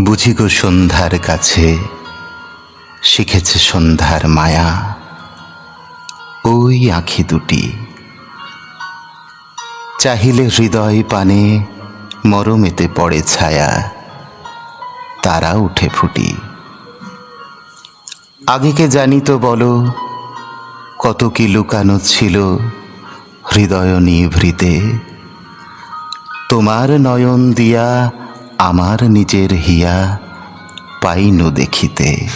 বুঝি গো সন্ধ্যার কাছে, শিখেছে সন্ধ্যার মায়া। ওই আঁখি দুটি। চাহিলে হৃদয় পানে, মরমেতে পড়ে ছায়া। তারা উঠে ফুটি। আগে কে জানি তো বলো, কত কি লুকানো ছিল হৃদয় নিভৃতে। তোমার নয়ন দিয়া আমার নিজের হিয়া পাইনু দেখিতে।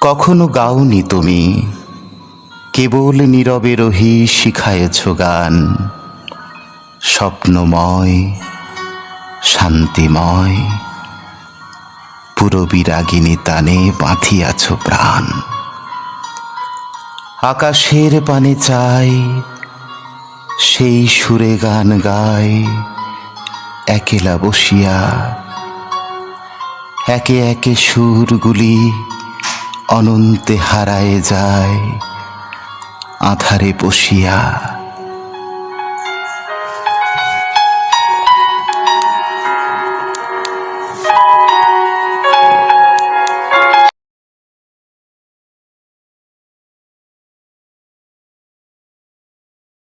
কখনো গাওনি তুমি, কেবল নীরবে রহি শিখায়েছ গান। স্বপ্নময়, শান্তিময় পুরো বিরাগিনী তানে বাঁধিয়াছ প্রাণ। আকাশের পানে চাই, সেই সুরে গান গায় একেলা বসিয়া একে একে সুরগুলি অনন্তে হারায় যায় আধারে বসিয়া।